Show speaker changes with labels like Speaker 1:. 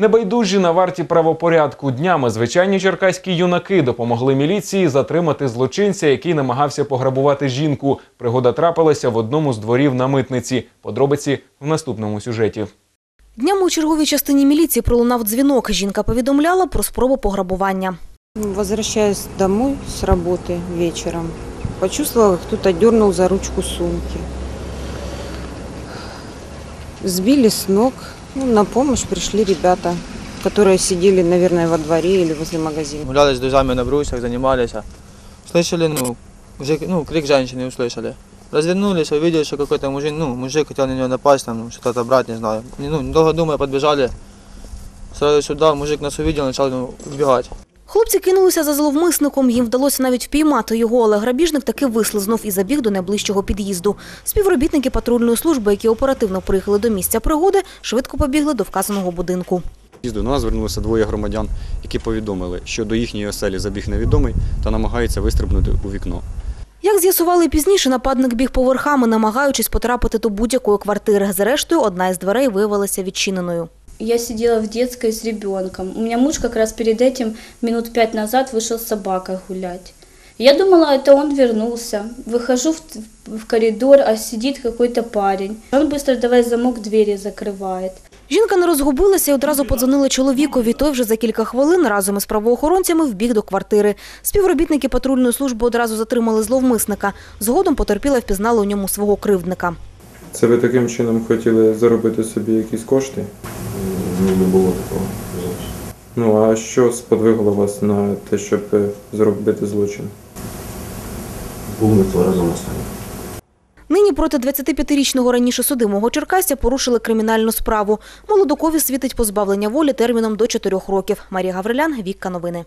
Speaker 1: Небайдужі на варті правопорядку днями звичайні черкаські юнаки допомогли міліції затримати злочинця, який намагався пограбувати жінку. Пригода трапилася в одному з дворів на митниці. Подробиці в наступному сюжеті.
Speaker 2: Днями у черговій частині міліції пролунав дзвінок. Жінка повідомляла про спробу пограбування.
Speaker 3: Возвращаясь домой с работы вечером, почувствовала, как кто-то дернул за ручку сумки. Сбили с ног. Ну, на помощь пришли ребята, которые сидели, наверное, во дворе или возле магазина.
Speaker 4: Гуляли с друзьями на брусьях, занимались. Слышали, ну, мужик, ну, крик женщины услышали. Развернулись, увидели, что какой-то мужик, ну, мужик хотел на нее напасть, там, что-то отобрать, не знаю. Ну, недолго думая, подбежали. Сразу сюда, мужик нас увидел, начал ну, убегать.
Speaker 2: Хлопці кинулися за зловмисником. Їм вдалося навіть впіймати його, але грабіжник таки вислизнув і забіг до найближчого під'їзду. Співробітники патрульної служби, які оперативно приїхали до місця пригоди, швидко побігли до вказаного будинку.
Speaker 5: До нас звернулися двоє громадян, які повідомили, що до їхньої оселі забіг невідомий та намагається вистрибнути у вікно.
Speaker 2: Як з'ясували пізніше, нападник біг поверхами, намагаючись потрапити до будь-якої квартири. Зрештою, одна із дверей виявилася відчиненою
Speaker 6: Я сидела в детской с ребенком. У меня муж как раз перед этим минут пять назад вышел с собакой гулять. Я думала, это он вернулся. Выхожу в, в коридор, а сидит какой-то парень. Он быстро давай замок двери закрывает.
Speaker 2: Жінка не розгубилася і одразу подзвонила чоловікові. Той вже за кілька хвилин разом із правоохоронцями вбіг до квартири. Співробітники патрульної служби одразу затримали зловмисника. Згодом потерпіла впізнала у ньому свого кривдника.
Speaker 7: Це ви таким чином хотіли заробити собі якісь кошти?
Speaker 8: Ні, не було такого зовсім.
Speaker 7: Ну а що сподвигло вас на те, щоб е, зробити злочин?
Speaker 8: Був не тверезо стані.
Speaker 2: Нині проти 25-річного раніше судимого черкасця порушили кримінальну справу. Молодокові світить позбавлення волі терміном до 4 років. Марія Гаврилян, Вікка Новини.